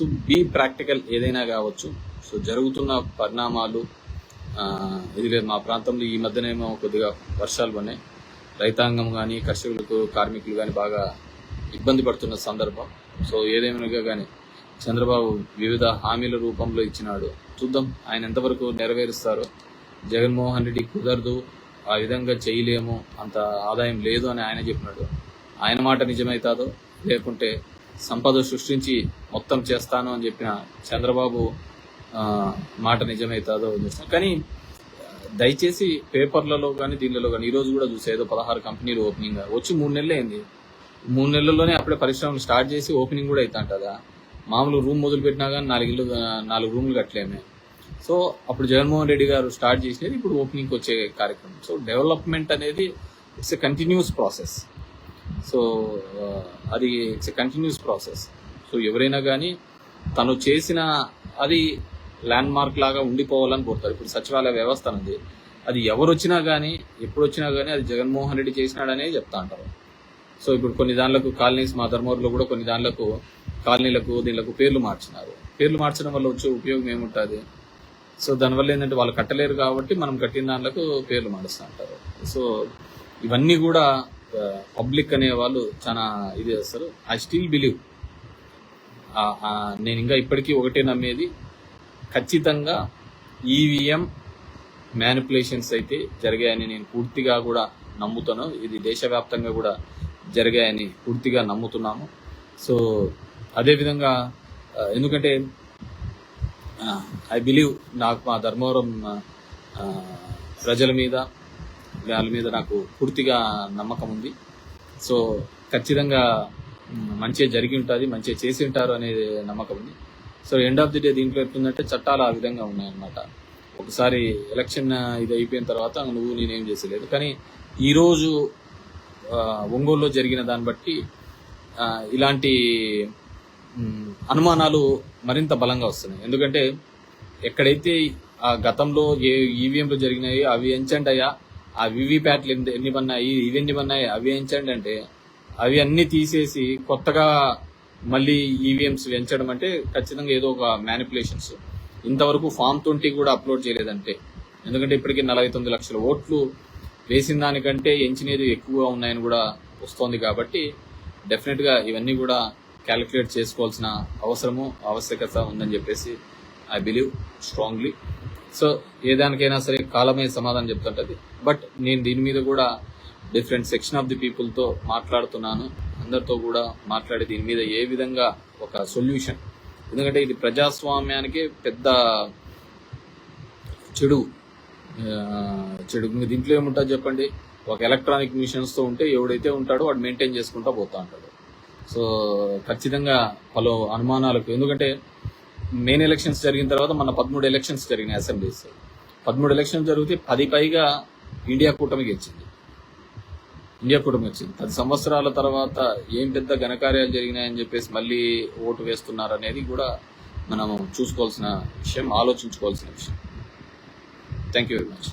So be practical ఏదైనా కావచ్చు. So జరుగుతున్న పరిణామాలు ఇది మా ప్రాంతంలో ఈ మధ్యనేమో కొద్దిగా వర్షాలు పడినాయి. రైతాంగం కానీ కర్షకులకు కార్మికులు కానీ బాగా ఇబ్బంది పడుతున్న సందర్భం. సో ఏదేమైనా కానీ చంద్రబాబు వివిధ హామీల రూపంలో ఇచ్చినాడు. చూద్దాం ఆయన ఎంతవరకు నెరవేరుస్తారో. జగన్మోహన్ రెడ్డి కుదరదు ఆ విధంగా చేయలేము అంత ఆదాయం లేదు అని ఆయన చెప్పినాడు. ఆయన మాట నిజమైతాదో లేకుంటే సంపద సృష్టించి మొత్తం చేస్తాను అని చెప్పిన చంద్రబాబు మాట నిజమైతాదో చూస్తాం కానీ దయచేసి పేపర్లలో కానీ దీనిలో కానీ ఈరోజు కూడా చూసే ఏదో పదహారు కంపెనీలు ఓపెనింగ్ వచ్చి మూడు నెలలు అయింది. మూడు నెలల్లోనే అప్పుడే పరిశ్రమలు స్టార్ట్ చేసి ఓపెనింగ్ కూడా అవుతుంటదా మామూలు రూమ్ మొదలు పెట్టినా కానీ నాలుగు ఇల్లు నాలుగు రూమ్లు కట్టలేమే. సో అప్పుడు జగన్మోహన్ రెడ్డి గారు స్టార్ట్ చేసినది ఇప్పుడు ఓపెనింగ్ వచ్చే కార్యక్రమం. సో డెవలప్మెంట్ అనేది it's a continuous process. So అది it's a continuous process so ఎవరైనా కానీ తను చేసిన అది ల్యాండ్ మార్క్ లాగా ఉండిపోవాలని కోరుతారు. ఇప్పుడు సచివాలయ వ్యవస్థ అనేది అది ఎవరు వచ్చినా కానీ ఎప్పుడు వచ్చినా కానీ అది జగన్మోహన్ రెడ్డి చేసినాడనే చెప్తా అంటారు. సో ఇప్పుడు కొన్ని దానిలకు కాలనీస్ మా ధర్మవరంలో కూడా కొన్ని దానిలకు కాలనీలకు దీనిలకు పేర్లు మార్చినారు. పేర్లు మార్చడం వల్ల వచ్చే ఉపయోగం ఏముంటుంది? సో దానివల్ల ఏంటంటే వాళ్ళు కట్టలేరు కాబట్టి మనం కట్టిన దానిలకు పేర్లు మారుస్తూ ఉంటారు సో ఇవన్నీ కూడా పబ్లిక్ అనే వాళ్ళు చాలా ఇది చేస్తారు. ఐ స్టిల్ బిలీవ్ నేను ఇంకా ఇప్పటికీ ఒకటే నమ్మేది. ఖచ్చితంగా ఈవీఎం మ్యానిపులేషన్స్ అయితే జరిగాయని నేను పూర్తిగా కూడా నమ్ముతాను. ఇది దేశవ్యాప్తంగా కూడా జరిగాయని పూర్తిగా నమ్ముతున్నాము. సో అదేవిధంగా ఎందుకంటే ఐ బిలీవ్ నాకు మా ధర్మవరం ప్రజల మీద వాళ్ళ మీద నాకు పూర్తిగా నమ్మకం ఉంది. సో ఖచ్చితంగా మంచిగా జరిగి ఉంటుంది మంచిగా చేసి ఉంటారు అనేది నమ్మకం ఉంది. So end of the day దీంట్లో ఎట్లుందంటే చట్టాలు ఆ విధంగా ఉన్నాయన్నమాట. ఒకసారి ఎలక్షన్ ఇది అయిపోయిన తర్వాత నువ్వు నేనేం చేసలేదు. కానీ ఈరోజు ఒంగోలులో జరిగిన దాన్ని బట్టి ఇలాంటి అనుమానాలు మరింత బలంగా వస్తున్నాయి. ఎందుకంటే ఎక్కడైతే ఆ గతంలో ఏ ఈవీఎంలు జరిగినాయి అవి ఎంచండి అయ్యా ఆ వివిప్యాట్లు ఎన్ని ఎన్ని పన్నాయి ఇవి ఎన్ని పన్నాయి అవి ఎంచండి అంటే అవి అన్ని తీసేసి కొత్తగా మళ్ళీ ఈవీఎంస్ ఎంచడం అంటే ఖచ్చితంగా ఏదో ఒక మ్యానిపులేషన్స్ ఇంతవరకు ఫామ్ ట్వంటీ కూడా అప్లోడ్ చేయలేదంటే. ఎందుకంటే ఇప్పటికీ నలభై తొమ్మిది లక్షల ఓట్లు వేసిన దానికంటే ఎంచినది ఎక్కువగా ఉన్నాయని కూడా వస్తోంది కాబట్టి డెఫినెట్గా ఇవన్నీ కూడా క్యాలిక్యులేట్ చేసుకోవాల్సిన అవసరము ఆవశ్యకత ఉందని చెప్పేసి ఐ బిలీవ్ స్ట్రాంగ్లీ సో ఏ దానికైనా సరే కాలమే సమాధానం చెప్తుంటది. బట్ నేను దీని మీద కూడా డిఫరెంట్ సెక్షన్ ఆఫ్ ది పీపుల్తో మాట్లాడుతున్నాను. అందరితో కూడా మాట్లాడి దీని మీద ఏ విధంగా ఒక సొల్యూషన్. ఎందుకంటే ఇది ప్రజాస్వామ్యానికి పెద్ద చెడు చెడు. దీంట్లో ఏముంటుంది చెప్పండి? ఒక ఎలక్ట్రానిక్ మిషన్స్తో ఉంటే ఎవడైతే ఉంటాడో వాడు మెయింటైన్ చేసుకుంటా పోతా ఉంటాడు. సో ఖచ్చితంగా పలు అనుమానాలకు ఎందుకంటే మెయిన్ ఎలక్షన్స్ జరిగిన తర్వాత మన పదమూడు ఎలక్షన్స్ జరిగినాయి అసెంబ్లీస్. పదమూడు ఎలక్షన్స్ జరిగితే పది పైగా ఇండియా కూటమి గెలిచింది. ఇండియా కూటమి వచ్చింది. పది సంవత్సరాల తర్వాత ఏం పెద్ద ఘనకార్యాలు జరిగినాయని చెప్పేసి మళ్ళీ ఓటు వేస్తున్నారు అనేది కూడా మనం చూసుకోవాల్సిన విషయం ఆలోచించుకోవాల్సిన విషయం. Thank you very much